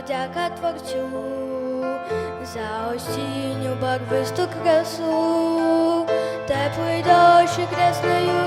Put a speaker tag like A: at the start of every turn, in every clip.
A: подяка творцю за осінню барвисту красу, теплий дощ і красною.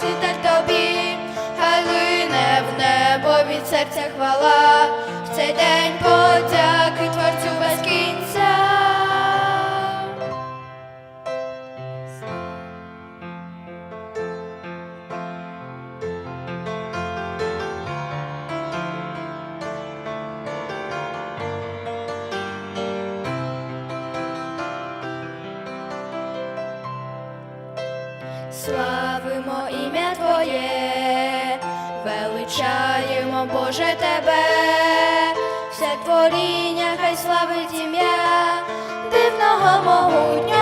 A: світать тобі, хай лине в небо від серця хвала, в цей день подяки творцю без кінця. Славимо Твоє, величаємо, Боже Тебе, все творіння, хай славить ім'я, дивного могутнього.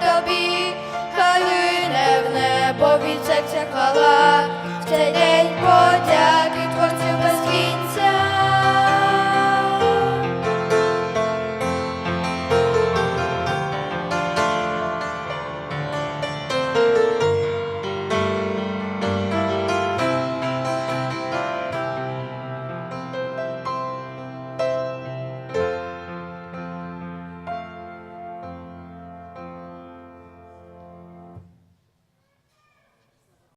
A: тобі, хай не в небо від серця хвала.